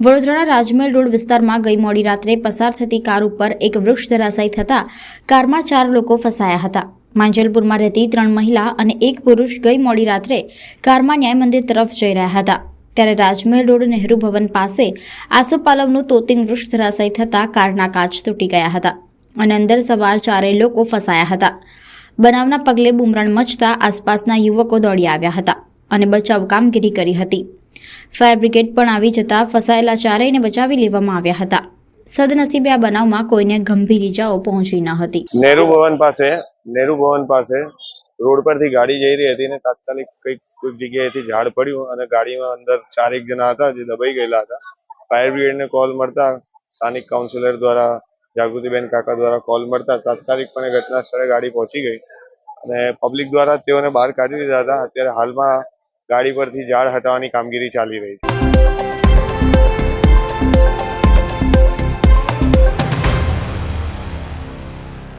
વડોદરાના રાજમહેલ રોડ વિસ્તારમાં ગઈ મોડી રાત્રે પસાર થતી કાર ઉપર એક વૃક્ષ ધરાશાયી થતાં કારમાં ચાર લોકો ફસાયા હતા. માંજલપુરમાં રહેતી ત્રણ મહિલા અને એક પુરુષ ગઈ મોડી રાત્રે કારમાં ન્યાય મંદિર તરફ જઈ રહ્યા હતા. ત્યારે રાજમહેલ રોડ નહેરુ ભવન પાસે આસોપાલવનું તોતિંગ વૃક્ષ ધરાશાયી થતાં કારના કાચ તૂટી ગયા હતા અને અંદર સવાર ચારેય લોકો ફસાયા હતા. બનાવના પગલે બુમરાણ મચતા આસપાસના યુવકો દોડી આવ્યા હતા અને બચાવ કામગીરી કરી હતી. ફાયર બ્રિગેડ પણ આવી જતા ફસાયેલા ચારેયને બચાવી લેવામાં આવ્યા હતા. સદનસીબે આ બનાવમાં કોઈને ગંભીર ઇજાઓ પહોંચી ન હતી. નેહરુ ભવન પાસે, નેહરુ ભવન પાસે રોડ પરથી ગાડી જઈ રહી હતી ને તાત્કાલિક કંઈક કોઈક જગ્યાએથી ઝાડ પડ્યું અને ગાડીમાં અંદર ચારેક જણા હતા જે દબાઈ ગયેલા હતા. ફાયર બ્રિગેડને કોલ મળતા સ્થાનિક કાઉન્સિલર દ્વારા, જાગૃતિબેન કાકા દ્વારા કોલ મળતા તાત્કાલિકપણે ઘટના સ્થળે ગાડી પહોંચી ગઈ અને પબ્લિક દ્વારા તેઓને બહાર કાઢી લીધા હતા. અત્યારે હાલમાં ગાડી પરથી ઝાડ હટાવવાની કામગીરી ચાલી રહી છે.